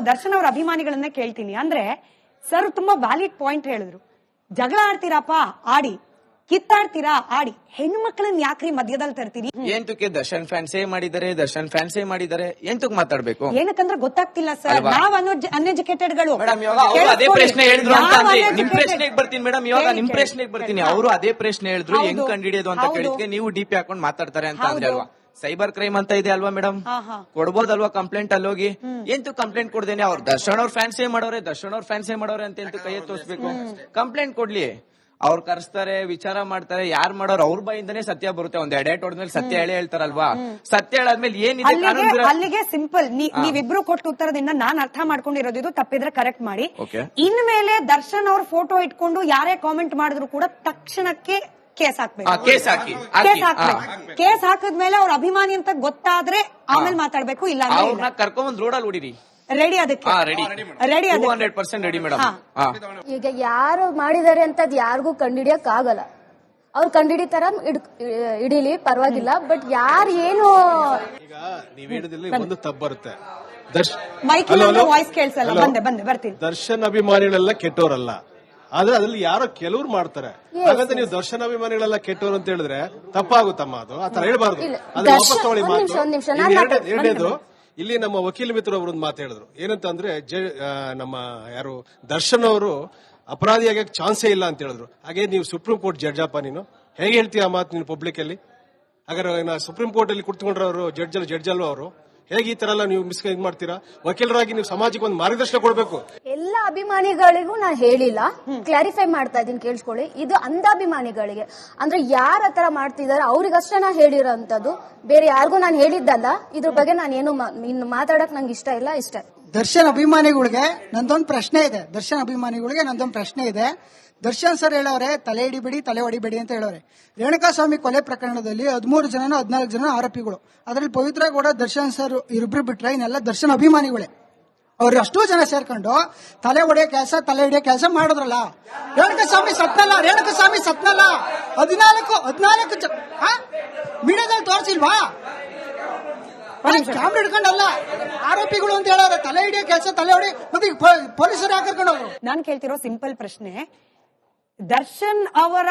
ದರ್ಶನ್ ಅವರ ಅಭಿಮಾನಿಗಳನ್ನ ಕೇಳ್ತೀನಿ. ಅಂದ್ರೆ ಸರ್ ತುಂಬಾ ವ್ಯಾಲಿಡ್ ಪಾಯಿಂಟ್ ಹೇಳಿದ್ರು. ಜಗಳ ಆಡ್ತೀರಪ್ಪ ಆಡಿ. ಕಿತ್ತಾಡ್ತೀರಾ ಆಡಿ. ಹೆಣ್ಣು ಮಕ್ಕಳನ್ನ ಯಾಕ್ರಿ ಮಧ್ಯದಲ್ಲಿ ತರ್ತೀರಿ? ಎಂತಕ್ಕೆ ದರ್ಶನ್ ಫ್ಯಾನ್ಸೇ ಮಾಡಿದ್ದಾರೆ ದರ್ಶನ್ ಫ್ಯಾನ್ಸೇ ಮಾಡಿದ್ದಾರೆ ಎಂತಕ್ ಮಾತಾಡ್ಬೇಕು? ಏನಕ್ಕಂದ್ರೆ ಗೊತ್ತಾಗ್ತಿಲ್ಲ ಸರ್ ಅಲ್ವಾ? ನಾವ್ ಅನ್ಎಜುಕೇಟೆಡ್ಗಳು. ಮೇಡಮ್ ಇವಾಗ ಅವ್ರು ಅದೇ ಪ್ರಶ್ನೆ ಹೇಳಿದ್ರು ಅಂತ ಅಂದ್ರೆ. ನಿಮ್ ಪ್ರಶ್ನೆಗೆ ಬರ್ತೀನಿ ಮೇಡಮ್ ಇವಾಗ ನಿಮ್ ಪ್ರಶ್ನೆಗೆ ಬರ್ತೀನಿ. ಅವರು ಅದೇ ಪ್ರಶ್ನೆ ಹೇಳಿದ್ರು ಹೌದು. ಹೆಂಗ್ ಕಂಡಿಡಿಯೋದು ಅಂತ ಹೌದು. ಕೇಳಿದ್ಕೆ ನೀವು ಡಿಪಿ ಹಾಕೊಂಡ್ ಮಾತಾಡ್ತಾರೆ ಅಂತ ಅಂದ್ರೆ ಹೌದು. ಅಲ್ವಾ? ಸೈಬರ್ ಕ್ರೈಮ್ ಅಂತ ಇದೆ ಅಲ್ವಾ ಮೇಡಮ್. ಕೊಡ್ಬೋದಲ್ವಾ ಕಂಪ್ಲೇಂಟ್ ಅಲ್ಲಿ ಹೋಗಿ ಎಂತೂ ಕಂಪ್ಲೇಂಟ್ ಕೊಡ್ದೇನೆ ಅವ್ರು ದರ್ಶನ್ ಅವ್ರ ಫ್ಯಾನ್ಸೇ ಮಾಡೋರೆ ದರ್ಶನ್ ಅವ್ರ ಫ್ಯಾನ್ಸೇ ಮಾಡೋರೆ ಅಂತ ಎಂತೂ ಕೈ ತೋರಿಸ್ಬೇಕು ಕಂಪ್ಲೇಂಟ್ ಕೊಡ್ಲಿ. ಅವ್ರು ಕರೆಸ್ತಾರೆ ವಿಚಾರ ಮಾಡ್ತಾರೆ ಯಾರ್ ಮಾಡೋರು ಅವ್ರ ಬಾಯಿಂದನೇ ಸತ್ಯ ಬರುತ್ತೆ. ಒಂದ್ ಎಡೆಟ್ ಹೊಡೆದ್ಮೇಲೆ ಸತ್ಯ ಹೇಳಿ ಹೇಳ್ತಾರಲ್ವಾ? ಸತ್ಯ ಹೇಳಾದ್ಮೇಲೆ ಏನಿದೆ? ಅಲ್ಲಿಗೆ ಸಿಂಪಲ್. ನೀವಿಬ್ರು ಕೊಟ್ಟ ಉತ್ತರದಿಂದ ನಾನ್ ಅರ್ಥ ಮಾಡ್ಕೊಂಡಿರೋದು ಇದು ತಪ್ಪಿದ್ರೆ ಕರೆಕ್ಟ್ ಮಾಡಿ. ಇನ್ಮೇಲೆ ದರ್ಶನ್ ಅವ್ರ ಫೋಟೋ ಇಟ್ಕೊಂಡು ಯಾರೇ ಕಾಮೆಂಟ್ ಮಾಡಿದ್ರು ಕೂಡ ತಕ್ಷಣಕ್ಕೆ ಕೇಸ್ ಹಾಕ್ಬೇಕು ಆ, ಕೇಸ್ ಹಾಕಿ ಕೇಸ್ ಹಾಕಿ ಹಾಕ್ಬೇಕು ಕೇಸ್ ಹಾಕಿದ್ಮೇಲೆ ಅವ್ರ ಅಭಿಮಾನಿ ಅಂತ ಗೊತ್ತಾದ್ರೆ ಆಮೇಲೆ ಮಾತಾಡ್ಬೇಕು ಇಲ್ಲ. ಅವ್ರನ್ನ ರೋಡ್ ಅಲ್ಲಿ ಹೊಡಿರಿ. ರೆಡಿ ಅದಕ್ಕೆ? ಹಾ ರೆಡಿ ರೆಡಿ ಟೂ ಅದಕ್ಕೆ? Hundred percent ready madam. ಈಗ ಯಾರು ಮಾಡಿದ್ದಾರೆ ಅಂತ ಅದ್ ಯಾರಿಗೂ ಕಂಡಿಡಿಯಕ್ ಆಗಲ್ಲ ಅವ್ರು ಕಂಡಿಡಿತಾರ ಇಡೀಲಿ ಪರವಾಗಿಲ್ಲ ಬಟ್ ಯಾರು ಏನು ಈಗ ನೀವ್ ಹೇಳಿದ್ರಲ್ಲಿ ಒಂದು ತಪ್ಪು ಬರುತ್ತೆ. ದರ್ಶನ್ ಅಭಿಮಾನಿಗಳೆಲ್ಲ ಕೆಟ್ಟವರಲ್ಲ ಆದ್ರೆ ಅದ್ರಲ್ಲಿ ಯಾರೋ ಕೆಲವ್ರು ಮಾಡ್ತಾರೆ. ಹಾಗಂತ ನೀವು ದರ್ಶನ ಅಭಿಮಾನಿಗಳೆಲ್ಲ ಕೆಟ್ಟವರು ಅಂತ ಹೇಳಿದ್ರೆ ತಪ್ಪಾಗುತ್ತಮ್ಮ ಅದು? ಆತರ ಹೇಳ್ಬಾರ್ದು. ಅದ್ರ ವಾಪಸ್ ತಗೊಳ್ಳಿ ಮಾತು. ಎರಡನೇದು ಇಲ್ಲಿ ನಮ್ಮ ವಕೀಲ ಮಿತ್ರ ಅವರು ಒಂದು ಮಾತು ಹೇಳಿದ್ರು. ಏನಂತಂದ್ರೆ ಅಂದ್ರೆ ನಮ್ಮ ಯಾರು ದರ್ಶನ್ ಅವರು ಅಪರಾಧಿಯಾಗಿ ಚಾನ್ಸೇ ಇಲ್ಲ ಅಂತ ಹೇಳಿದ್ರು. ಹಾಗೆ ನೀವು ಸುಪ್ರೀಂ ಕೋರ್ಟ್ ಜಡ್ಜಪ್ಪ ನೀನು. ಹೇಗೆ ಹೇಳ್ತೀಯ ಆ ಮಾತು ನೀನು ಪಬ್ಲಿಕ್ ಅಲ್ಲಿ? ಹಾಗಾದ್ರೆ ಸುಪ್ರೀಂ ಕೋರ್ಟ್ ಅಲ್ಲಿ ಕುತ್ಕೊಂಡ್ರವರು ಜಡ್ಜ್ ಜಡ್ಜ್ ಅಲ್ವಾ ಅವರು? ಹೇಗೆ ಈ ತರ ಎಲ್ಲ ನೀವು ಮಿಸ್ ಇದು ಮಾಡ್ತೀರಾ? ವಕೀಲರಾಗಿ ನೀವು ಸಮಾಜಕ್ಕೆ ಒಂದು ಮಾರ್ಗದರ್ಶನ ಕೊಡಬೇಕು. ಎಲ್ಲ ಅಭಿಮಾನಿಗಳಿಗೂ ನಾನು ಹೇಳಿಲ್ಲ. ಕ್ಲಾರಿಫೈ ಮಾಡ್ತಾ ಇದ್ದೀನಿ ಕೇಳಿಸ್ಕೊಳ್ಳಿ. ಇದು ಅಂಧಾಭಿಮಾನಿಗಳಿಗೆ. ಅಂದ್ರೆ ಯಾರ ಹತ್ರ ಮಾಡ್ತಿದಾರೆ ಅವ್ರಿಗಷ್ಟೇ ನಾನು ಹೇಳಿರೋಂಥದ್ದು. ಬೇರೆ ಯಾರಿಗೂ ನಾನು ಹೇಳಿದ್ದಲ್ಲ. ಇದ್ರ ಬಗ್ಗೆ ನಾನು ಏನು ಮಾ- ಇನ್ನು ಮಾತಾಡಕ್ ನಂಗೆ ಇಷ್ಟ ಇಲ್ಲ ಇಷ್ಟ. ದರ್ಶನ್ ಅಭಿಮಾನಿಗಳಿಗೆ ನಂದೊಂದು ಪ್ರಶ್ನೆ ಇದೆ. ದರ್ಶನ್ ಅಭಿಮಾನಿಗಳಿಗೆ ನಂದೊಂದು ಪ್ರಶ್ನೆ ಇದೆ. ದರ್ಶನ್ ಸರ್ ಹೇಳೋರೆ ತಲೆ ಹಿಡಿಬೇಡಿ ತಲೆ ಹೊಡಿಬೇಡಿ ಅಂತ ಹೇಳೋರೆ. ರೇಣುಕಾಸ್ವಾಮಿ ಕೊಲೆ ಪ್ರಕರಣದಲ್ಲಿ ಹದಿಮೂರು ಜನ ಹದಿನಾಲ್ಕು ಜನ ಆರೋಪಿಗಳು. ಅದರಲ್ಲಿ ಪವಿತ್ರ ಗೌಡ ದರ್ಶನ್ ಸರ್ ಇಬ್ರು ಬಿಟ್ರೆ ಇನ್ನೆಲ್ಲ ದರ್ಶನ್ ಅಭಿಮಾನಿಗಳೇ. ಅವ್ರು ಅಷ್ಟು ಜನ ಸೇರ್ಕೊಂಡು ತಲೆ ಹೊಡೆಯೋ ಕೆಲಸ ತಲೆ ಹಿಡಿಯೋ ಕೆಲಸ ಮಾಡಿದ್ರಲ್ಲ. ರೇಣುಕಸ್ವಾಮಿ ಸತ್ನಲ್ಲ ರೇಣುಕಸ್ವಾಮಿ ಸತ್ತಲ್ಲ ಹದಿನಾಲ್ಕು ಹದಿನಾಲ್ಕು ಮೀಡಿಯಾದಲ್ಲಿ ತೋರಿಸಿಲ್ವಾ? ಕ್ಯಾಮ್ರಾ ಹಿಡ್ಕೊಂಡಲ್ಲ. ಆರೋಪಿಗಳು ಅಂತ ಹೇಳೋರು ತಲೆ ಹಿಡಿಯೋ ಕೆಲಸ ತಲೆ ಹೊಡಿ ಮತ್ತೆ ಪೊಲೀಸರು ಯಾಕೆ ನಾನು ನಾನ್ ಕೇಳ್ತಿರೋ ಸಿಂಪಲ್ ಪ್ರಶ್ನೆ ದರ್ಶನ್ ಅವರ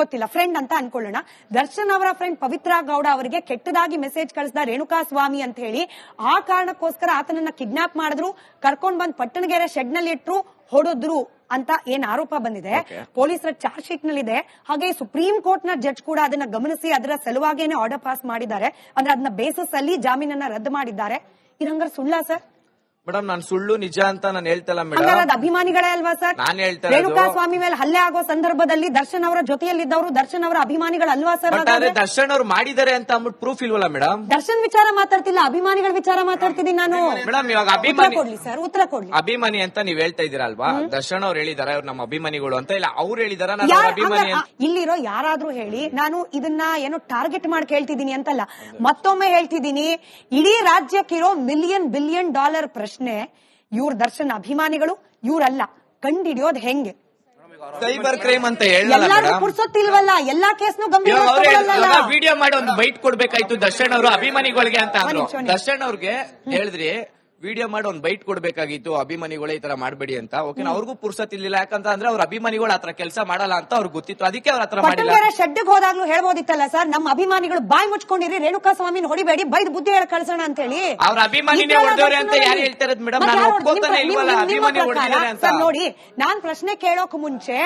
ಗೊತ್ತಿಲ್ಲ. ಫ್ರೆಂಡ್ ಅಂತ ಅನ್ಕೊಳ್ಳೋಣ. ದರ್ಶನ್ ಅವರ ಫ್ರೆಂಡ್ ಪವಿತ್ರ ಗೌಡ ಅವರಿಗೆ ಕೆಟ್ಟದಾಗಿ ಮೆಸೇಜ್ ಕಳಿಸಿದ ರೇಣುಕಾ ಸ್ವಾಮಿ ಅಂತ ಹೇಳಿ. ಆ ಕಾರಣಕ್ಕೋಸ್ಕರ ಆತನನ್ನ ಕಿಡ್ನಾಪ್ ಮಾಡಿದ್ರು. ಕರ್ಕೊಂಡ್ ಬಂದ್ ಪಟ್ಟಣಗೆರೆ ಶೆಡ್ನಲ್ಲಿ ಇಟ್ರು ಹೊಡೆದ್ರು ಅಂತ ಏನ್ ಆರೋಪ ಬಂದಿದೆ. ಪೊಲೀಸರ ಚಾರ್ಜ್ ಶೀಟ್ ನಲ್ಲಿದೆ. ಹಾಗೆ ಸುಪ್ರೀಂ ಕೋರ್ಟ್ನ ಜಡ್ಜ್ ಕೂಡ ಅದನ್ನ ಗಮನಿಸಿ ಅದರ ಸಲುವಾಗೇನೆ ಆರ್ಡರ್ ಪಾಸ್ ಮಾಡಿದ್ದಾರೆ. ಅಂದ್ರೆ ಅದನ್ನ ಬೇಸಸ್ ಅಲ್ಲಿ ಜಾಮೀನನ್ನ ರದ್ದು ಮಾಡಿದ್ದಾರೆ. ಇದಂಗಾರೆ ಸುಳ್ಳ ಸರ್? ಮೇಡಮ್ ನಾನು ಸುಳ್ಳು ನಿಜ ಅಂತ ನಾನು ಹೇಳ್ತಲ್ಲ ಮೇಡಮ್. ಅದು ಅಭಿಮಾನಿಗಳೇ ಅಲ್ವಾ ಸರ್? ನಾನು ಹೇಳ್ತಾರೆ ಇರೋದು- ರೇಣುಕಾ ಸ್ವಾಮಿ ಮೇಲೆ ಹಲ್ಲೆ ಆಗೋ ಸಂದರ್ಭದಲ್ಲಿ ದರ್ಶನ್ ಅವರ ಜೊತೆಯಲ್ಲಿದ್ದವರು ದರ್ಶನ್ ಅವರ ಅಭಿಮಾನಿಗಳಲ್ವಾ ಸರ್? ಬಟ್ ಆದ್ರೆ ಹಾಗಾದ್ರೆ? ದರ್ಶನ್ ಅವ್ರು ಮಾಡಿದ್ದಾರೆ ಅಂತ ಅಂದ್ಬಿಟ್ಟು ಪ್ರೂಫ್ ಇಲ್ವಲ್ಲ ಮೇಡಮ್? ದರ್ಶನ್ ವಿಚಾರ ಮಾತಾಡ್ತಿಲ್ಲ ಅಭಿಮಾನಿಗಳ ವಿಚಾರ ಮಾತಾಡ್ತಿದ್ದೀನಿ ನಾನು. ಮೇಡಮ್ ಇವಾಗ ಉತ್ತರ ಅಭಿಮಾನಿ ಕೊಡ್ಲಿ ಸರ್ ಉತ್ತರ ಕೊಡ್ಲಿ. ಅಭಿಮಾನಿ ಅಂತ ನೀವ್ ಹೇಳ್ತಾ ಇದೀರಾ ಅಲ್ವಾ? ದರ್ಶನ್ ಅವ್ರು ಹೇಳಿದಾರೆ ಅವ್ರು ನಮ್ಮ ಅಭಿಮಾನಿಗಳು ಅಂತ. ಇಲ್ಲ ಅವ್ರು ಹೇಳಿದಾರ ನಾನು ಯಾರ್- ಅಭಿಮಾನಿ ಹಂಗ- ಅಂತ. ಇಲ್ಲಿರೋ ಯಾರಾದ್ರೂ ಹೇಳಿ ನಾನು ಇದನ್ನ ಏನೋ ಟಾರ್ಗೆಟ್ ಮಾಡಿ ಕೇಳ್ತಿದ್ದೀನಿ ಅಂತಲ್ಲ. ಮತ್ತೊಮ್ಮೆ ಹೇಳ್ತಿದ್ದೀನಿ ಇಡೀ ರಾಜ್ಯಕ್ಕಿರೋ ಮಿಲಿಯನ್ ಬಿಲಿಯನ್ ಡಾಲರ್ ಪ್ರಶ್ನೆ ಇವ್ರ ದರ್ಶನ್ ಅಭಿಮಾನಿಗಳು ಇವ್ರಲ್ಲ. ಕಂಡಿಡಿಯೋದ್ ಹೆಂಗೆ? ಸೈಬರ್ ಕ್ರೈಮ್ ಅಂತ ಹೇಳಲ್ಲ ಎಲ್ಲಾರು ಪುರ್ಸೊತ್ತಿಲ್ವಲ್ಲ ಎಲ್ಲಾ ಕೇಸ್ನು ಗಂಭೀರ ವಿಡಿಯೋ ಮಾಡಿ ಒಂದು ಬೈಟ್ ಕೊಡ್ಬೇಕಾಯ್ತು ದರ್ಶನ್ ಅವರು ಅಭಿಮಾನಿಗಳಿಗೆ ಅಂತ. ದರ್ಶನ್ ಅವ್ರಿಗೆ ಹೇಳಿದ್ರಿ ವಿಡಿಯೋ ಮಾಡಿ ಒಂದ್ ಬೈಟ್ ಕೊಡ್ಬೇಕಾಗಿತ್ತು ಅಭಿಮಾನಿಗಳೇ ಈ ತರ ಮಾಡಬೇಡಿ ಅಂತ ಓಕೆ ಅವ್ರಿಗೂ ಪುರ್ಸತ್ ಇರ್ಲಿಲ್ಲ ಯಾಕಂತ ಅಂದ್ರೆ ಅವ್ರ ಅಭಿಮಾನಿಗಳು ಆತರ ಕೆಲಸ ಮಾಡಲ್ಲ ಅಂತ ಅವ್ರಿಗೆ ಗೊತ್ತಿತ್ತು ಅದಕ್ಕೆ ಅವ್ರ ಹತ್ರ ಮಾಡಿಲ್ಲ ಶೆಡ್ಗೆ ಹೋದಾಗ್ಲೂ ಹೇಳ್ಬೋದಿತ್ತಲ್ಲ ಸರ್ ನಮ್ಮ ಅಭಿಮಾನಿಗಳು ಬಾಯಿ ಮುಚ್ಕೊಂಡಿರಿ ರೇಣುಕಾ ಸ್ವಾಮಿ ಹೊಡಿಬೇಡಿ ಬೈದ್ ಬುದ್ಧಿ ಹೇಳಿ ಕಳ್ಸೋಣ ಅಂತ ಹೇಳಿ ಅವ್ರ ಅಭಿಮಾನಿನೇ ಹೊಡೆದವ್ರೆ ಅಂತ ಯಾರು ನೋಡಿ. ಹೇಳ್ತಾ ಮೇಡಮ್? ನಾನು ಯಾರು ಒಪ್ಕೊತಾನೆ ಇಲ್ವಲ್ಲ, ಅಭಿಮಾನಿ ಹೊಡೆದಿದ್ದಾರೆ ಅಂತ. ನೋಡಿ ನಾನ್ ಪ್ರಶ್ನೆ ಕೇಳೋಕ್ ಮುಂಚೆ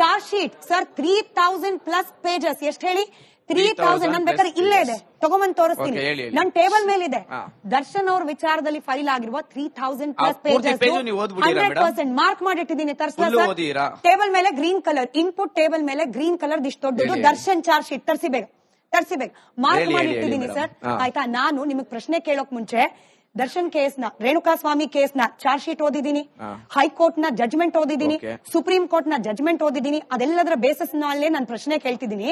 charge sheet sir three thousand plus pages ಎಷ್ಟು ಹೇಳಿ? ತ್ರೀ 3,000 ತೌಸಂಡ್ ನನ್ ಬೇಕಾದ್ರೆ ಇಲ್ಲೇ. ಇದೆ. ತಗೊಂಬಂದ್ ತೋರಿಸ್ತೀನಿ. ನನ್ ಟೇಬಲ್ ಮೇಲಿದೆ. ಇದೆ ದರ್ಶನ್ ಅವ್ರ ವಿಚಾರದಲ್ಲಿ ಫೈಲ್ ಆಗಿರುವ three thousand plus pages hundred percent mark ಮಾಡಿಟ್ಟಿದ್ದೀನಿ. ತರ್ಸ್ಲಾ ಟೇಬಲ್ ಮೇಲೆ ಗ್ರೀನ್ ಕಲರ್ ಇನ್ಪುಟ್ ಟೇಬಲ್ ಮೇಲೆ ಗ್ರೀನ್ ಕಲರ್ ಇಷ್ಟು ದೊಡ್ಡದು ದರ್ಶನ್ ಚಾರ್ಜ್ ಶೀಟ್ ತರ್ಸಿಬೇಕು. ತರ್ಸಿಬೇಕು. ಮಾರ್ಕ್ ಹೇಳಿ, ಮಾಡಿ ಹೇಳಿ, ಇಟ್ಟಿದ್ದೀನಿ ಸರ್. ಆಯ್ತಾ? ನಾನು ನಿಮಗ್ ಪ್ರಶ್ನೆ ಕೇಳೋಕ್ ಮುಂಚೆ ದರ್ಶನ್ ಕೇಸ್ನ ರೇಣುಕಾ ಸ್ವಾಮಿ ಕೇಸ್ನ ಚಾರ್ಜ್ ಶೀಟ್ ಓದಿದ್ದೀನಿ. ಹೈಕೋರ್ಟ್ನ ಜಜ್ಮೆಂಟ್ ಓದಿದ್ದೀನಿ. ಸುಪ್ರೀಂ ಕೋರ್ಟ್ನ ಜಜ್ಮೆಂಟ್ ಓದಿದ್ದೀನಿ. ಅದೆಲ್ಲದರ ಬೇಸಿಸ್ ನಲ್ಲೇ ನಾನು ಪ್ರಶ್ನೆ ಕೇಳ್ತಿದ್ದೀನಿ.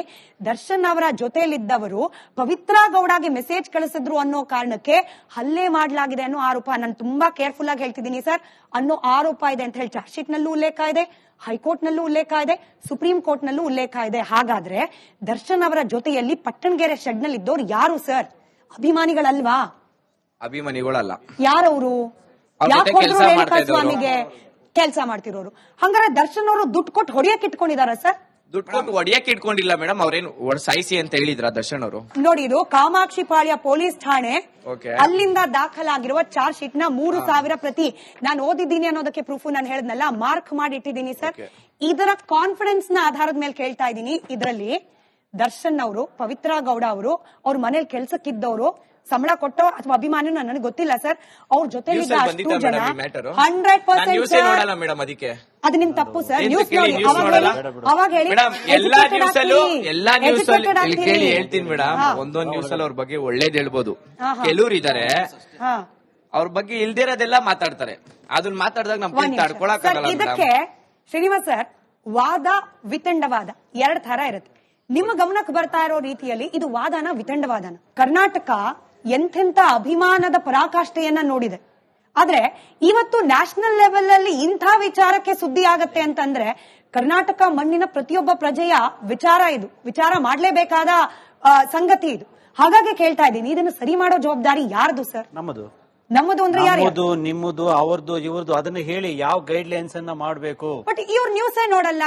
ದರ್ಶನ್ ಅವರ ಜೊತೆಯಲ್ಲಿದ್ದವರು ಪವಿತ್ರ ಗೌಡಗೆ ಮೆಸೇಜ್ ಕಳಿಸಿದ್ರು ಅನ್ನೋ ಕಾರಣಕ್ಕೆ ಹಲ್ಲೆ ಮಾಡಲಾಗಿದೆ ಅನ್ನೋ ಆರೋಪ ನಾನು ತುಂಬಾ ಕೇರ್ಫುಲ್ ಆಗಿ ಹೇಳ್ತಿದ್ದೀನಿ ಸರ್. ಅನ್ನೋ ಆರೋಪ ಇದೆ ಅಂತ ಹೇಳಿ ಚಾರ್ಜ್ ಶೀಟ್ ನಲ್ಲೂ ಉಲ್ಲೇಖ ಇದೆ ಹೈಕೋರ್ಟ್ ನಲ್ಲೂ ಉಲ್ಲೇಖ ಇದೆ ಸುಪ್ರೀಂ ಕೋರ್ಟ್ ನಲ್ಲೂ ಉಲ್ಲೇಖ ಇದೆ. ಹಾಗಾದ್ರೆ ದರ್ಶನ್ ಅವರ ಜೊತೆಯಲ್ಲಿ ಪಟ್ಟಣಗೆರೆ ಶೆಡ್ನಲ್ಲಿ ಇದ್ದವ್ರು ಯಾರು ಸರ್? ಅಭಿಮಾನಿಗಳಲ್ವಾ? ಅಭಿಮಾನಿಗಳಲ್ಲ. ಯಾರವರು? ಅವ್ರ ಯಾಕೆ ಜೊತೆ ಕೆಲ್ಸ ರೇಣುಕಾ ಮಾಡ್ತಾ ಇದ್ದವ್ರು. ಸ್ವಾಮಿಗೆ ಕೆಲಸ ಮಾಡ್ತಿರೋರು? ಹಂಗಾರ ದರ್ಶನ್ ಅವರು ದುಡ್ಡು ಕೊಟ್ಟು ಹೊಡಿಯಕ್ ಇಟ್ಕೊಂಡಿದಾರ ಸರ್? ದುಡ್ಡು ಕೊಟ್ಟು ಒಡಿಯಕ್ಕೆ ಇಟ್ಕೊಂಡಿಲ್ಲ ಮೇಡಮ್ ಅವ್ರೇನು ಒಡ್ ಸಾಯಿಸಿ ಅಂತ ಹೇಳಿದ್ರ ದರ್ಶನ್ ಅವರು? ನೋಡಿ ಇದು ಕಾಮಾಕ್ಷಿ ಪಾಳ್ಯ ಪೊಲೀಸ್ ಠಾಣೆ. Okay. ಅಲ್ಲಿಂದ ದಾಖಲಾಗಿರುವ ಚಾರ್ಜ್ ಶೀಟ್ನ ಮೂರು ಸಾವಿರ ಪ್ರತಿ. ನಾನು ಓದಿದ್ದೀನಿ ಅನ್ನೋದಕ್ಕೆ ಪ್ರೂಫ್ ನಾನು ಹೇಳದ್ನಲ್ಲ ಮಾರ್ಕ್ ಮಾಡಿ ಇಟ್ಟಿದ್ದೀನಿ ಸರ್. Okay. ಇದರ ಕಾನ್ಫಿಡೆನ್ಸ್ನ ಆಧಾರದ ಮೇಲೆ ಕೇಳ್ತಾ ಇದ್ದೀನಿ. ಇದರಲ್ಲಿ ದರ್ಶನ್ ಅವರು ಪವಿತ್ರ ಗೌಡ ಅವರು ಅವ್ರ ಮನೇಲಿ ಕೆಲ್ಸಕ್ಕಿದ್ದವರು ಸಂಬಳ ಕೊಟ್ಟೋ ಅಥವಾ ಅಭಿಮಾನಿ ನನಗೆ ಗೊತ್ತಿಲ್ಲ ಸರ್. ಅವ್ರ ಜೊತೆ ಅಷ್ಟು ಜನ ಹಂಡ್ರೆಡ್ ನ್ಯೂಸೇ ಪರ್ಸೆಂಟ್ ನೋಡಲ್ಲ ಮೇಡಮ್ ಅದಕ್ಕೆ. ಅದು ನಿಮ್ ತಪ್ಪು ಸರ್ ನ್ಯೂಸ್ ನೋಡಿ. ಅವಾಗ ಹೇಳಿ ಅವಾಗ ಹೇಳಿ. ಮೇಡಮ್ ಎಲ್ಲಾ ನ್ಯೂಸ್ ಅಲ್ಲೂ ಎಲ್ಲಾ ನ್ಯೂಸ್ ಅಲ್ಲಿ ಇಲ್ಲಿ ಕೇಳಿ ಹೇಳ್ತೀನಿ ಮೇಡಮ್. ಒಂದೊಂದ್ ನ್ಯೂಸ್ ಅಲ್ಲಿ ಅವ್ರ ಬಗ್ಗೆ ಒಳ್ಳೇದ್ ಹೇಳ್ಬೋದು. ಕೆಲವ್ರು ಇದಾರೆ ಹಾ. ಅವ್ರ ಬಗ್ಗೆ ಇಲ್ದಿರೋದೆಲ್ಲ ಮಾತಾಡ್ತಾರೆ. ಅದನ್ನ ಮಾತಾಡಿದಾಗ ನಮ್ ಒಂದ್ ಕೈ ತಡ್ಕೊಳಕ್ ಇದಕ್ಕೆ ಶ್ರೀನಿವಾಸ್ ಸರ್ ವಾದ ವಿತಂಡವಾದ ಎರಡ್ ತರ ಇರುತ್ತೆ. ನಿಮ್ಮ ಗಮನಕ್ಕೆ ಬರ್ತಾ ಇರೋ ರೀತಿಯಲ್ಲಿ ಇದು ವಾದನ ವಿತಂಡವಾದನ. ಕರ್ನಾಟಕ ಎಂತೆಂತ ಅಭಿಮಾನದ ಪರಾಕಾಷ್ಠೆಯನ್ನ ನೋಡಿದೆ. ಆದ್ರೆ ಇವತ್ತು ನ್ಯಾಷನಲ್ ಲೆವೆಲ್ ಅಲ್ಲಿ ಇಂಥ ವಿಚಾರಕ್ಕೆ ಸುದ್ದಿ ಆಗತ್ತೆ ಅಂತಂದ್ರೆ ಕರ್ನಾಟಕ ಮಣ್ಣಿನ ಪ್ರತಿಯೊಬ್ಬ ಪ್ರಜೆಯ ವಿಚಾರ ಇದು. ವಿಚಾರ ಮಾಡಲೇಬೇಕಾದ ಸಂಗತಿ ಇದು. ಹಾಗಾಗಿ ಕೇಳ್ತಾ ಇದ್ದೀನಿ ಇದನ್ನು ಸರಿ ಮಾಡೋ ಜವಾಬ್ದಾರಿ ಯಾರ್ದು ಸರ್? ನಮ್ಮದು. ನಮ್ಮದು ಅಂದ್ರೆ ಯಾರು ನಮ್ಮದು ನಿಮ್ಮದು ಅವ್ರದ್ದು ಇವ್ರದ್ದು ಅದನ್ನ ಹೇಳಿ ಯಾವ ಗೈಡ್ ಲೈನ್ಸ್ ಅನ್ನ ಮಾಡಬೇಕು. ಬಟ್ ಇವ್ರ ನ್ಯೂಸೇ ನೋಡಲ್ಲ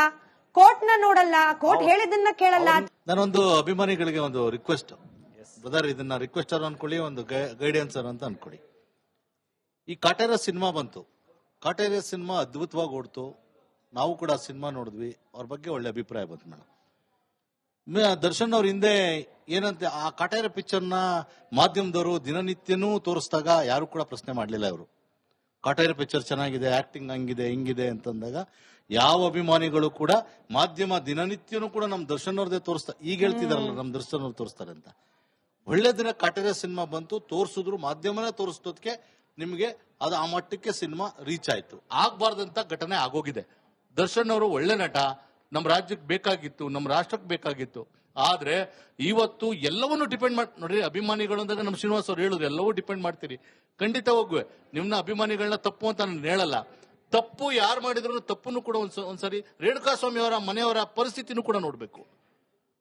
ಕೋರ್ಟ್ನ ನೋಡಲ್ಲ ಕೋರ್ಟ್ ಹೇಳಿದ್ದನ್ನ ಕೇಳಲ್ಲ. ನಾನೊಂದು ಅಭಿಮಾನಿಗಳಿಗೆ ಒಂದು ರಿಕ್ವೆಸ್ಟ್ ಬ್ರದರ್ ಇದನ್ನ ರಿಕ್ವೆಸ್ಟರ್ ಅನ್ಕೊಳ್ಳಿ ಒಂದು ಗೈಡೆನ್ಸರ್ ಅಂತ ಅನ್ಕೊಳ್ಳಿ. ಈ ಕಾಟೇರ ಸಿನಿಮಾ ಬಂತು. ಕಾಟೇರ ಸಿನಿಮಾ ಅದ್ಭುತವಾಗಿ ಓಡ್ತು. ನಾವು ಕೂಡ ಸಿನಿಮಾ ನೋಡಿದ್ವಿ. ಅವ್ರ ಬಗ್ಗೆ ಒಳ್ಳೆ ಅಭಿಪ್ರಾಯ ಬಂತು ಮೇಡಮ್ ದರ್ಶನ್ ಅವ್ರ ಹಿಂದೆ ಏನಂತೆ ಆ ಕಾಟೇರ ಪಿಕ್ಚರ್ನ ಮಾಧ್ಯಮದವರು ದಿನನಿತ್ಯನೂ ತೋರಿಸಿದಾಗ ಯಾರು ಕೂಡ ಪ್ರಶ್ನೆ ಮಾಡಲಿಲ್ಲ ಇವರು. ಕಾಟೇರ ಪಿಕ್ಚರ್ ಚೆನ್ನಾಗಿದೆ ಆಕ್ಟಿಂಗ್ ಹಂಗಿದೆ ಹಿಂಗಿದೆ ಅಂತಂದಾಗ ಯಾವ ಅಭಿಮಾನಿಗಳು ಕೂಡ ಮಾಧ್ಯಮ ದಿನನಿತ್ಯನೂ ಕೂಡ ನಮ್ಮ ದರ್ಶನ್ ಅವ್ರದೇ ತೋರಿಸ್ತಾ ಈಗ ಹೇಳ್ತಿದಾರಲ್ಲ ನಮ್ಮ ದರ್ಶನ್ ಅವ್ರು ತೋರಿಸ್ತಾರೆ ಅಂತ. ಒಳ್ಳೆ ದಿನ ಕಾಟೇರ ಸಿನಿಮಾ ಬಂತು, ತೋರಿಸಿದ್ರು, ಮಾಧ್ಯಮನೇ ತೋರಿಸೋದಕ್ಕೆ ನಿಮಗೆ ಅದು ಆ ಮಟ್ಟಕ್ಕೆ ಸಿನಿಮಾ ರೀಚ್ ಆಯ್ತು. ಆಗ್ಬಾರ್ದಂತ ಘಟನೆ ಆಗೋಗಿದೆ. ದರ್ಶನ್ ಅವರು ಒಳ್ಳೆ ನಟ ನಮ್ಮ ರಾಜ್ಯಕ್ಕೆ ಬೇಕಾಗಿತ್ತು ನಮ್ಮ ರಾಷ್ಟ್ರಕ್ಕೆ ಬೇಕಾಗಿತ್ತು. ಆದ್ರೆ ಇವತ್ತು ಎಲ್ಲವನ್ನು ಡಿಪೆಂಡ್ ಮಾಡಿ, ನೋಡ್ರಿ, ಅಭಿಮಾನಿಗಳು ಅಂದಾಗ ನಮ್ಮ ಶ್ರೀನಿವಾಸ್ ಅವ್ರು ಹೇಳಿದ್ರು, ಎಲ್ಲವೂ ಡಿಪೆಂಡ್ ಮಾಡ್ತೀರಿ. ಖಂಡಿತ ಹೋಗುವೆ, ನಿಮ್ನ ಅಭಿಮಾನಿಗಳನ್ನ ತಪ್ಪು ಅಂತ ನಾನು ಹೇಳಲ್ಲ. ತಪ್ಪು ಯಾರು ಮಾಡಿದ್ರು ತಪ್ಪನ್ನು ಕೂಡ ಒಂದ್ಸ- ಒಂದ್ಸರಿ ರೇಣುಕಾ ಸ್ವಾಮಿ ಅವರ ಮನೆಯವರ ಪರಿಸ್ಥಿತಿನೂ ಕೂಡ ನೋಡ್ಬೇಕು.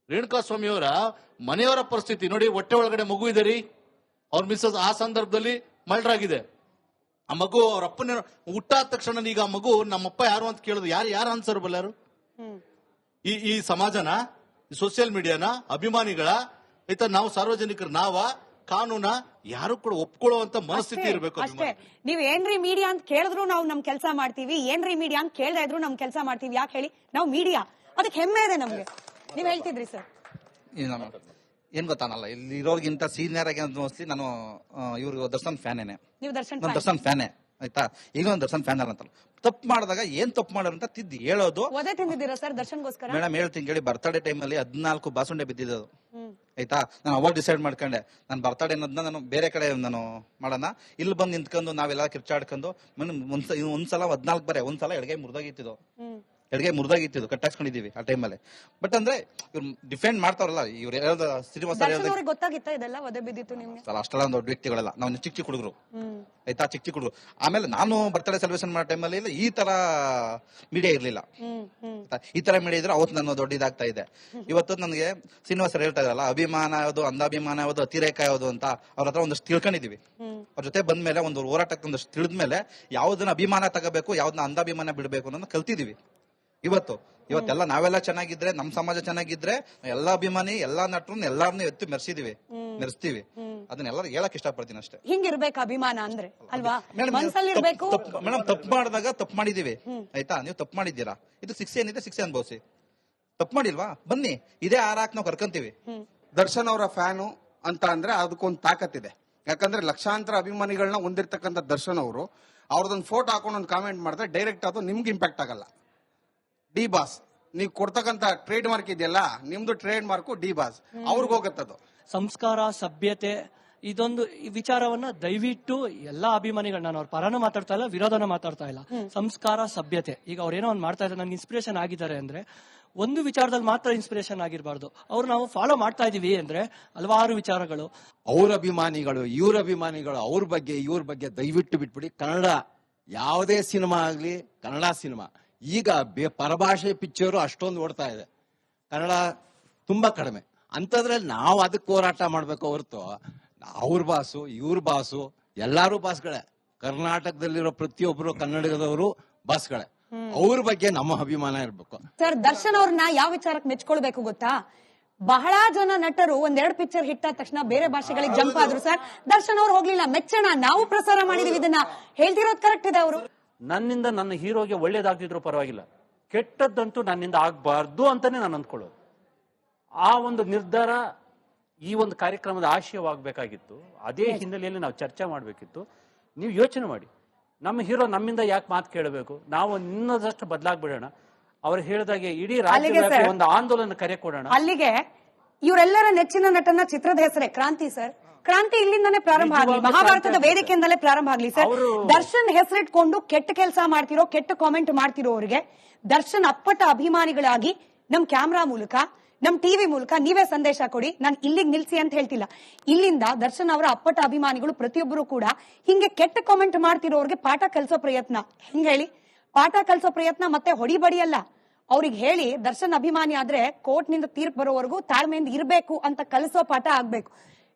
ರೇಣುಕಾ ಸ್ವಾಮಿಯವರ ಮನೆಯವರ ಪರಿಸ್ಥಿತಿ ನೋಡಿ ಹೊಟ್ಟೆ ಒಳಗಡೆ ಮಗು ಇದೆ ರೀ. ಅವ್ರ ಮಿಸ್ಸಸ್ ಆ ಸಂದರ್ಭದಲ್ಲಿ ಮರ್ಡರ್ ಆಗಿದೆ ಆ ಮಗು ಅವ್ರ ಅಪ್ಪನ ಹುಟ್ಟಾದ ತಕ್ಷಣ ಈಗ ಆ ಮಗು ನಮ್ಮಪ್ಪ ಯಾರು ಅಂತ ಕೇಳಿದ್ರು. ಯಾರು ಯಾರು ಆನ್ಸರ್ ಬಲ್ಲಾರು ಈ ಈ ಸಮಾಜನ ಸೋಷಿಯಲ್ ಮೀಡಿಯಾನ ಅಭಿಮಾನಿಗಳ ಆಯ್ತಾ ನಾವು ಸಾರ್ವಜನಿಕರು ನಾವ ಕಾನೂನ ಯಾರು ಕೂಡ ಒಪ್ಕೊಳ್ಳುವಂತ ಮನಸ್ಥಿತಿ ಇರಬೇಕು ಅಷ್ಟೇ. ನೀವ್ ಏನ್ರಿ ಮೀಡಿಯಾ ಅಂತ ಕೇಳಿದ್ರು ನಾವು ನಮ್ ಕೆಲಸ ಮಾಡ್ತೀವಿ. ಏನ್ರಿ ಮೀಡಿಯಾ ಅಂತ ಕೇಳ್ದಾ ಇದ್ರು ನಮ್ ಕೆಲಸ ಮಾಡ್ತೀವಿ. ಯಾಕೆ ಹೇಳಿ? ನಾವು ಮೀಡಿಯಾ ಅದಕ್ಕೆ ಹೆಮ್ಮೆ ಇದೆ ನಮ್ಗೆ. ನೀವ್ ಹೇಳ್ತಿದ್ರಿ ಸರ್. ಏನು ಗೊತ್ತಾನಲ್ಲ ಇಲ್ಲಿ ಇರೋರ್ಗಿಂತ ಸೀನಿಯರ್ ಆಗಿ ಮೋಸ್ಟ್ಲಿ ನಾನು ಇವ್ರಿಗೆ ದರ್ಶನ್ ಫ್ಯಾನೇನೆ. ನೀವು ದರ್ಶನ್ ನಾನು ದರ್ಶನ್ ಫ್ಯಾನೇ ಆಯ್ತಾ? ಈಗ ಒಂದು ದರ್ಶನ್ ಫ್ಯಾನ್ ಅಂತಲ್ಲ. ತಪ್ಪು ಮಾಡಿದಾಗ ಏನ್ ತಪ್ಪು ಮಾಡೋರು ಅಂತ ತಿದ್ದಿ ಹೇಳೋದು. ಒದೆ ತಿಂದಿದ್ದೀರಾ ಸರ್ ದರ್ಶನ್ಗೋಸ್ಕರ? ಮೇಡಮ್ ಹೇಳ್ತೀನಿ ಹೇಳಿ ಬರ್ತಡೇ ಟೈಮಲ್ಲಿ ಹದಿನಾಲ್ಕು ಬಾಸುಂಡೆ ಬಿದ್ದಿದ್ದು ಆಯ್ತಾ? ನಾನು ಅವಾಗ ಡಿಸೈಡ್ ಮಾಡ್ಕೊಂಡೆ ನಾನು ಬರ್ತಡೇ ಅನ್ನೋದನ್ನ ನಾನು ಬೇರೆ ಕಡೆ ನಾನು ಮಾಡೋಣ. ಇಲ್ಲಿ ಬಂದು ನಿಂತ್ಕೊಂಡು ನಾವೆಲ್ಲ ಕಿರ್ಚಾಡ್ಕೊಂಡು ಒಂದ್ಸಲ ಹದಿನಾಲ್ಕು ಬರೆ ಒಂದ್ಸಲ ಎಡಗೈ ಮುರಿದೋಗಿತ್ತಿದ್ದು ಎಡಗೈ ಮುರಿದೋಗಿತ್ತಿದ್ದು ಕಟ್ಟಾಕ್ಸ್ಕೊಂಡಿದೀವಿ ಆ ಟೈಮಲ್ಲಿ ಬಟ್ ಅಂದ್ರೆ ಇವ್ರು ಡಿಫೆಂಡ್ ಮಾಡ್ತಾರಲ್ಲ ಇವ್ರು ಶ್ರೀನಿವಾಸ ಗೊತ್ತಾಗಿತ್ತ ಇದೆಲ್ಲ ಒದೆ ಬಿದ್ದಿತ್ತು ನಿಮ್ಗೆ? ಅಲ್ಲ ಅಷ್ಟೆಲ್ಲ ಒಂದು ದೊಡ್ಡ ವ್ಯಕ್ತಿಗಳೆಲ್ಲ. ನಾವು ಚಿಕ್ಕ ಚಿಕ್ಕ ಹುಡುಗರು. ಆಯ್ತಾ ಚಿಕ್ಕ ಚಿಕ್ಕ ಹುಡುಗರು. ಆಮೇಲೆ ನಾನು ಬರ್ತಡೇ ಸೆಲೆಬ್ರೇಷನ್ ಮಾಡೋ ಟೈಮಲ್ಲಿ ಈ ತರ ಮೀಡಿಯಾ ಇರ್ಲಿಲ್ಲ. ಈ ತರ ಮೀಡಿಯಾ ಇದ್ರೆ ಅವತ್ತು ನಾನು ದೊಡ್ಡ ಇದಾಗ್ತಾ ಇದೆ. ಇವತ್ತು ನನಗೆ ಶ್ರೀನಿವಾಸ ಹೇಳ್ತಾ ಇದ್ರಲ್ಲ ಅಭಿಮಾನ ಯಾವುದು ಅಂಧಾಭಿಮಾನ ಯಾವುದು ಅತಿರೇಕ ಯಾವುದು ಅಂತ ಅವ್ರ ಹತ್ರ ಒಂದಷ್ಟು ತಿಳ್ಕೊಂಡಿದೀವಿ. ಅವ್ರ ಜೊತೆ ಬಂದ್ಮೇಲೆ ಒಂದು ಹೋರಾಟಕ್ಕೆ ಒಂದಷ್ಟು ತಿಳಿದ್ಮೇಲೆ ಯಾವ್ದನ್ನ ಅಭಿಮಾನ ತಗೋಬೇಕು ಯಾವ್ದನ್ನ ಅಂಧಾಭಿಮಾನ ಬಿಡಬೇಕು ಅನ್ನೋದನ್ನ ಕಲ್ತಿದೀವಿ. ಇವತ್ತು. ಇವತ್ತೆಲ್ಲ ನಾವೆಲ್ಲ ಚೆನ್ನಾಗಿದ್ರೆ ನಮ್ ಸಮಾಜ ಚೆನ್ನಾಗಿದ್ರೆ ಎಲ್ಲಾ ಅಭಿಮಾನಿ ಎಲ್ಲಾ ನಟರನ್ನ ಎಲ್ಲಾರನ್ನೂ ಎತ್ತಿ ಮೆರೆಸಿದೀವಿ. ಮೆರೆಸ್ತೀವಿ. ಅದನ್ನೆಲ್ಲರೂ ಹೇಳಕ್ ಇಷ್ಟಪಡ್ತೀನಿ ಅಷ್ಟೇ. ಹಿಂಗಿರ್ಬೇಕು ಅಭಿಮಾನ ಅಂದ್ರೆ ಅಲ್ವಾ? ಮೇಡಮ್ ಮನ್ಸಲ್ಲಿ ಇರ್ಬೇಕು. ತಪ್ಪು ಮಾಡಿದಾಗ ತಪ್ಪು ಮಾಡಿದೀವಿ. ಆಯ್ತಾ? ನೀವು ತಪ್ಪು ಮಾಡಿದ್ದೀರಾ? ಇದು ಶಿಕ್ಷೆ ಏನಿದೆ? ಶಿಕ್ಷೆ ಅನುಭವಿಸಿ. ತಪ್ಪು ಮಾಡಿಲ್ವಾ? ಬನ್ನಿ ಇದೇ ಆರಾಕ್ ನಾವು ಕರ್ಕೊಂತೀವಿ. ದರ್ಶನ್ ಅವರ ಫ್ಯಾನು ಅಂತ ಅಂದ್ರೆ ಅದಕ್ಕೊಂದು ತಾಕತ್ತಿದೆ. ಯಾಕಂದ್ರೆ ಲಕ್ಷಾಂತರ ಅಭಿಮಾನಿಗಳನ್ನ ಹೊಂದಿರ್ತಕ್ಕಂಥ ದರ್ಶನ್ ಅವರು ಅವ್ರದೊಂದು ಫೋಟೋ ಹಾಕೊಂಡು ಒಂದು ಕಾಮೆಂಟ್ ಮಾಡಿದ್ರೆ ಡೈರೆಕ್ಟ್ ಅದು ನಿಮ್ಗೆ ಇಂಪ್ಯಾಕ್ಟ್ ಆಗಲ್ಲ. D boss. ನೀವು ಕೊಡ್ತಕ್ಕಂತ ಟ್ರೇಡ್ ಮಾರ್ಕ್ ಇದೆಯಲ್ಲ ನಿಮ್ದು ಟ್ರೇಡ್ ಮಾರ್ಕ್ ಡಿ ಬಾಸ್. ಅವ್ರಿಗೆ ಹೋಗತ್ತದು. ಸಂಸ್ಕಾರ ಸಭ್ಯತೆ ಇದೊಂದು ಈ ವಿಚಾರವನ್ನ ದಯವಿಟ್ಟು ಎಲ್ಲಾ ಅಭಿಮಾನಿಗಳು ನಾನು ಅವ್ರ ಪರನೂ ಮಾತಾಡ್ತಾ ಇಲ್ಲ ವಿರೋಧನ ಮಾತಾಡ್ತಾ ಇಲ್ಲ. ಸಂಸ್ಕಾರ ಸಭ್ಯತೆ. ಈಗ ಅವ್ರೇನೋ ಒಂದು ಮಾಡ್ತಾ ಇದ್ದಾರೆ ನನ್ಗೆ ಇನ್ಸ್ಪಿರೇಷನ್ ಆಗಿದ್ದಾರೆ ಅಂದ್ರೆ ಒಂದು ವಿಚಾರದಲ್ಲಿ ಮಾತ್ರ ಇನ್ಸ್ಪಿರೇಷನ್ ಆಗಿರಬಾರ್ದು. ಅವ್ರು ನಾವು ಫಾಲೋ ಮಾಡ್ತಾ ಇದೀವಿ ಅಂದ್ರೆ ಹಲವಾರು ವಿಚಾರಗಳು. ಅವ್ರ ಅಭಿಮಾನಿಗಳು ಇವ್ರ ಅಭಿಮಾನಿಗಳು ಅವ್ರ ಬಗ್ಗೆ ಇವ್ರ ಬಗ್ಗೆ ದಯವಿಟ್ಟು ಬಿಟ್ಬಿಡಿ. ಕನ್ನಡ ಯಾವುದೇ ಸಿನಿಮಾ ಆಗ್ಲಿ ಕನ್ನಡ ಸಿನಿಮಾ. ಈಗ ಬೇ ಪರಭಾಷೆ ಪಿಕ್ಚರು ಅಷ್ಟೊಂದು ಓಡ್ತಾ ಇದೆ. ಕನ್ನಡ ತುಂಬಾ ಕಡಿಮೆ. ಅಂಥದ್ರಲ್ಲಿ ನಾವು ಅದಕ್ಕೆ ಹೋರಾಟ ಮಾಡ್ಬೇಕು ಹೊರತು ಅವ್ರ ಬಾಸು ಇವ್ರ ಬಾಸು ಎಲ್ಲಾರು ಬಾಸ್ಗಳೇ. ಕರ್ನಾಟಕದಲ್ಲಿರೋ ಪ್ರತಿಯೊಬ್ಬರು ಕನ್ನಡದವರು ಬಾಸ್ಗಳೇ. ಅವ್ರ ಬಗ್ಗೆ ನಮ್ಮ ಅಭಿಮಾನ ಇರ್ಬೇಕು. ಸರ್ ದರ್ಶನ್ ಅವ್ರನ್ನ ಯಾವ ವಿಚಾರಕ್ಕೆ ಮೆಚ್ಕೊಳ್ಬೇಕು ಗೊತ್ತಾ? ಬಹಳ ಜನ ನಟರು ಒಂದೆರಡು ಪಿಕ್ಚರ್ ಹಿಟ್ ಆದ ತಕ್ಷಣ ಬೇರೆ ಭಾಷೆಗಳಿಗೆ ಜಂಪ್ ಆದ್ರು ಸರ್. ದರ್ಶನ್ ಅವ್ರು ಹೋಗ್ಲಿಲ್ಲ ಮೆಚ್ಚಣ. ನಾವು ಪ್ರಸಾರ ಮಾಡಿದೀವಿ ಇದನ್ನ. ಹೇಳ್ತಿರೋದು ಕರೆಕ್ಟ್ ಇದೆ ಅವರು. ನನ್ನಿಂದ ನನ್ನ ಹೀರೋಗೆ ಒಳ್ಳೇದಾಗ್ತಿದ್ರು ಪರವಾಗಿಲ್ಲ. ಕೆಟ್ಟದ್ದಂತೂ ನನ್ನಿಂದ ಆಗಬಾರ್ದು ಅಂತಾನೆ ನಾನು ಅಂದ್ಕೊಳ್ಳೋದು. ಆ ಒಂದು ನಿರ್ಧಾರ ಈ ಒಂದು ಕಾರ್ಯಕ್ರಮದ ಆಶಯವಾಗಬೇಕಾಗಿತ್ತು. ಅದೇ ಹಿನ್ನೆಲೆಯಲ್ಲಿ ನಾವು ಚರ್ಚೆ ಮಾಡಬೇಕಿತ್ತು. ನೀವು ಯೋಚನೆ ಮಾಡಿ. ನಮ್ಮ ಹೀರೋ ನಮ್ಮಿಂದ ಯಾಕೆ ಮಾತು ಕೇಳಬೇಕು? ನಾವು ನಿನ್ನದಷ್ಟು ಬದಲಾಗ್ಬಿಡೋಣ. ಅವ್ರು ಹೇಳಿದಾಗೆ ಇಡೀ ರಾಜ್ಯ ಒಂದು ಆಂದೋಲನ ಕರೆ ಕೊಡೋಣ. ಅಲ್ಲಿಗೆ ಇವರೆಲ್ಲರ ನೆಚ್ಚಿನ ನಟನ ಚಿತ್ರದ ಹೆಸರೇ ಕ್ರಾಂತಿ ಸರ್. ಕ್ರಾಂತಿ ಇಲ್ಲಿಂದಾನೇ ಪ್ರಾರಂಭ ಆಗಲಿ ಮಹಾಭಾರತದ ವೇದಿಕೆಯಿಂದಲೇ ಪ್ರಾರಂಭ ಆಗಲಿ ಸರ್. ದರ್ಶನ್ ಹೆಸರಿಟ್ಕೊಂಡು ಕೆಟ್ಟ ಕೆಲಸ ಮಾಡ್ತಿರೋ ಕೆಟ್ಟ ಕಾಮೆಂಟ್ ಮಾಡ್ತಿರೋರಿಗೆ ದರ್ಶನ್ ಅಪ್ಪಟ ಅಭಿಮಾನಿಗಳಾಗಿ ನಮ್ ಕ್ಯಾಮ್ರಾ ಮೂಲಕ ನಮ್ ಟಿವಿ ಮೂಲಕ ನೀವೇ ಸಂದೇಶ ಕೊಡಿ. ನಾನು ಇಲ್ಲಿಗೆ ನಿಲ್ಸಿ ಅಂತ ಹೇಳ್ತಿಲ್ಲ. ಇಲ್ಲಿಂದ ದರ್ಶನ್ ಅವರ ಅಪ್ಪಟ ಅಭಿಮಾನಿಗಳು ಪ್ರತಿಯೊಬ್ಬರು ಕೂಡ ಹಿಂಗೆ ಕೆಟ್ಟ ಕಾಮೆಂಟ್ ಮಾಡ್ತಿರೋರಿಗೆ ಪಾಠ ಕಲಿಸೋ ಪ್ರಯತ್ನ. ಹಿಂಗ್ ಹೇಳಿ? ಪಾಠ ಕಲಿಸೋ ಪ್ರಯತ್ನ ಮತ್ತೆ ಹೊಡಿಬಡಿ ಅಲ್ಲ ಅವ್ರಿಗೆ ಹೇಳಿ ದರ್ಶನ್ ಅಭಿಮಾನಿ ಆದ್ರೆ ಕೋರ್ಟ್ನಿಂದ ತೀರ್ಪು ಬರೋವರೆಗೂ ತಾಳ್ಮೆಯಿಂದ ಇರಬೇಕು ಅಂತ ಕಲಿಸೋ ಪಾಠ ಆಗ್ಬೇಕು.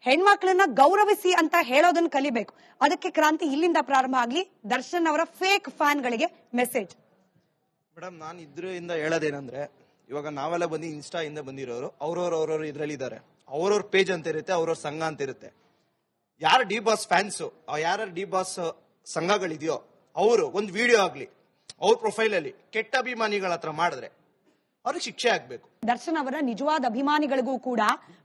ಹೆಣ್ಮಕ್ಳನ್ನ ಗೌರವಿಸಿ ಅಂತ ಹೇಳೋದನ್ನ ಕಲಿಬೇಕು. ಅದಕ್ಕೆ ಕ್ರಾಂತಿ ಇಲ್ಲಿಂದ ಪ್ರಾರಂಭ ಆಗ್ಲಿ. ದರ್ಶನ್ ಅವರ ಫೇಕ್ ಫ್ಯಾನ್ಗಳಿಗೆ ಮೆಸೇಜ್ ಮೇಡಮ್, ನಾನು ಇದ್ರಿಂದ ಹೇಳೋದೇನಂದ್ರೆ, ಇವಾಗ ನಾವೆಲ್ಲ ಬಂದು ಇನ್ಸ್ಟಾ ಇಂದ ಬಂದಿರೋರು, ಅವ್ರವ್ರ ಅವ್ರವ್ರ ಇದ್ರಲ್ಲಿ ಇದ್ದಾರೆ ಅವ್ರವ್ರ ಪೇಜ್ ಅಂತ ಇರುತ್ತೆ, ಅವ್ರವ್ರ ಸಂಘ ಅಂತ ಇರುತ್ತೆ. ಯಾರು ಡಿ ಬಾಸ್ ಫ್ಯಾನ್ಸ್ ಯಾರು ಡಿ ಬಾಸ್ ಸಂಘಗಳಿದೆಯೋ, ಅವರು ಒಂದು ವಿಡಿಯೋ ಆಗ್ಲಿ, ಅವ್ರ ಪ್ರೊಫೈಲ್ ಅಲ್ಲಿ ಕೆಟ್ಟ ಅಭಿಮಾನಿಗಳ ಹತ್ರ ಮಾಡಿದ್ರೆ ಅವ್ರಿಗೆ ಶಿಕ್ಷೆ ಆಗ್ಬೇಕು. ದರ್ಶನ್ ಅವರ ನಿಜವಾದ ಅಭಿಮಾನಿಗಳಿಗೂ ಕೂಡ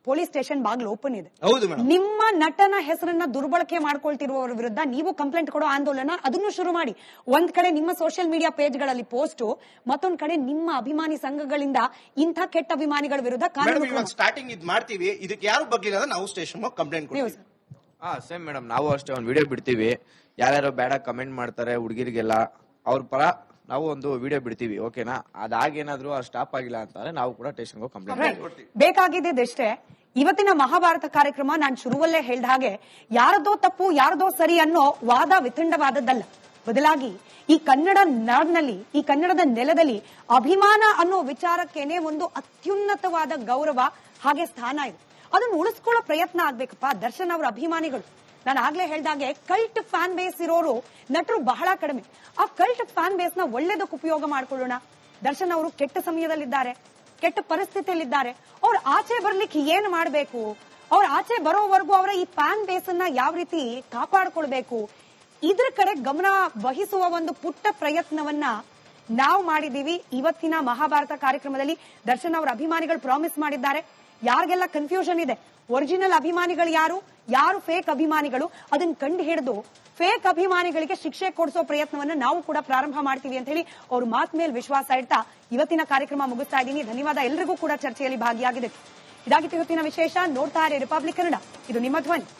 ಪೊಲೀಸ್ ಸ್ಟೇಷನ್ ಬಾಗಿಲು ಓಪನ್ ಇದೆ. ಹೌದು ಮೇಡಮ್. ನಿಮ್ಮ ನಟನ ಹೆಸರನ್ನ ದುರ್ಬಳಕೆ ಮಾಡ್ಕೊಳ್ತಿರುವವರ ವಿರುದ್ಧ ನೀವು ಕಂಪ್ಲೇಂಟ್ ಕೊಡೋ ಆಂದೋಲನ ಅದನ್ನು ಶುರು ಮಾಡಿ. ಒಂದ್ ಕಡೆ ನಿಮ್ಮ ಸೋಷಿಯಲ್ ಮೀಡಿಯಾ ಪೇಜ್ಗಳಲ್ಲಿ ಪೋಸ್ಟ್ ಮತ್ತೊಂದ್ ಕಡೆ ನಿಮ್ಮ ಅಭಿಮಾನಿ ಸಂಘಗಳಿಂದ ಇಂಥ ಕೆಟ್ಟ ಅಭಿಮಾನಿಗಳ ವಿರುದ್ಧ ಮೇಡಮ್ ಕಾನೂನು ಇವಾಗ ಸ್ಟಾರ್ಟಿಂಗ್ ಇದು ಮಾಡ್ತೀವಿ. ಇದಕ್ಕೆ ಯಾರು ಬಗ್ಗೆ ಅಂದ್ರೆ ನಾವು ಸ್ಟೇಷನ್ ಕಂಪ್ಲೇಂಟ್ ನೀವು ಕೊಡ್ತೀವಿ. ಹಾ ಸೇಮ್ ಮೇಡಮ್. ನಾವು ಅಷ್ಟೇ ಒಂದು ವಿಡಿಯೋ ಬಿಡ್ತೀವಿ. ಯಾರ್ಯಾರು ಬೇಡ ಕಮೆಂಟ್ ಮಾಡ್ತಾರೆ ಹುಡುಗಿರಿಗೆಲ್ಲ. ಅವ್ರ ಪರ ನಾವು ಒಂದು ವಿಡಿಯೋ ಬಿಡ್ತೀವಿ ಓಕೆನಾ ಅದಾಗೇನಾದ್ರೂ ಸ್ಟಾಪ್ ಆಗಿಲ್ಲ ಅಂತಂದ್ರೆ ನಾವು ಕೂಡ ಸ್ಟೇಷನ್ಗೆ ಕಂಪ್ಲೇಂಟ್ ಮಾಡ್ತೀವಿ ಬೇಕಾಗಿದ್ದಷ್ಟೇ ಇವತ್ತಿನ ಮಹಾಭಾರತ ಕಾರ್ಯಕ್ರಮ ನಾನು ಶುರುವಲ್ಲೇ ಹೇಳ್ದ ಹಾಗೆ ಯಾರದೋ ತಪ್ಪು ಯಾರದೋ ಸರಿ ಅನ್ನೋ ವಾದ ವಿತಂಡವಾದದ್ದಲ್ಲ. ಬದಲಾಗಿ ಈ ಕನ್ನಡ ನಾಡಿನಲ್ಲಿ ಈ ಕನ್ನಡದ ನೆಲದಲ್ಲಿ ಅಭಿಮಾನ ಅನ್ನೋ ವಿಚಾರಕ್ಕೇನೆ ಒಂದು ಅತ್ಯುನ್ನತವಾದ ಗೌರವ ಹಾಗೆ ಸ್ಥಾನ ಇದೆ. ಅದನ್ನು ಉಳಿಸ್ಕೊಳ್ಳೋ ಪ್ರಯತ್ನ ಆಗ್ಬೇಕಪ್ಪ ದರ್ಶನ್ ಅವರ ಅಭಿಮಾನಿಗಳು. ನಾನು ಆಗ್ಲೇ ಹೇಳ್ದಾಗೆ ಕಲ್ಟ್ ಫ್ಯಾನ್ ಬೇಸ್ ಇರೋರು ನಟರು ಬಹಳ ಕಡಿಮೆ. ಆ ಕಲ್ಟ್ ಫ್ಯಾನ್ ಬೇಸ್ನ ಒಳ್ಳೇದಕ್ಕೆ ಉಪಯೋಗ ಮಾಡ್ಕೊಳ್ಳೋಣ. ದರ್ಶನ್ ಅವರು ಕೆಟ್ಟ ಸಮಯದಲ್ಲಿದ್ದಾರೆ, ಕೆಟ್ಟ ಪರಿಸ್ಥಿತಿಯಲ್ಲಿದ್ದಾರೆ. ಅವ್ರು ಆಚೆ ಬರ್ಲಿಕ್ಕೆ ಏನ್ ಮಾಡ್ಬೇಕು? ಅವ್ರ ಆಚೆ ಬರೋವರೆಗೂ ಅವರ ಈ ಫ್ಯಾನ್ ಬೇಸ್ ಅನ್ನ ಯಾವ ರೀತಿ ಕಾಪಾಡ್ಕೊಳ್ಬೇಕು? ಇದ್ರ ಕಡೆ ಗಮನ ವಹಿಸುವ ಒಂದು ಪುಟ್ಟ ಪ್ರಯತ್ನವನ್ನ ನಾವು ಮಾಡಿದೀವಿ ಇವತ್ತಿನ ಮಹಾಭಾರತ ಕಾರ್ಯಕ್ರಮದಲ್ಲಿ. ದರ್ಶನ್ ಅವರ ಅಭಿಮಾನಿಗಳು ಪ್ರಾಮಿಸ್ ಮಾಡಿದ್ದಾರೆ. ಯಾರಿಗೆಲ್ಲ ಕನ್ಫ್ಯೂಷನ್ ಇದೆ? ಒರಿಜಿನಲ್ ಅಭಿಮಾನಿಗಳು ಯಾರು? ಯಾರು ಫೇಕ್ ಅಭಿಮಾನಿಗಳು? ಅದನ್ನ ಕಂಡು ಹಿಡಿದು ಫೇಕ್ ಅಭಿಮಾನಿಗಳಿಗೆ ಶಿಕ್ಷೆ ಕೊಡಿಸೋ ಪ್ರಯತ್ನವನ್ನ ನಾವು ಕೂಡ ಪ್ರಾರಂಭ ಮಾಡ್ತೀವಿ ಅಂತ ಹೇಳಿ ಅವ್ರ ಮಾತ್ ಮೇಲೆ ವಿಶ್ವಾಸ ಇಡ್ತಾ ಇವತ್ತಿನ ಕಾರ್ಯಕ್ರಮ ಮುಗಿಸ್ತಾ ಇದ್ದೀನಿ. ಧನ್ಯವಾದ ಎಲ್ರಿಗೂ ಕೂಡ ಚರ್ಚೆಯಲ್ಲಿ ಭಾಗಿಯಾಗಿದೆ ಇದಾಗಿತ್ತು ಇವತ್ತಿನ ವಿಶೇಷ. ನೋಡ್ತಾ ರಿಪಬ್ಲಿಕ್ ಕನ್ನಡ. ಇದು ನಿಮ್ಮ ಧ್ವನಿ.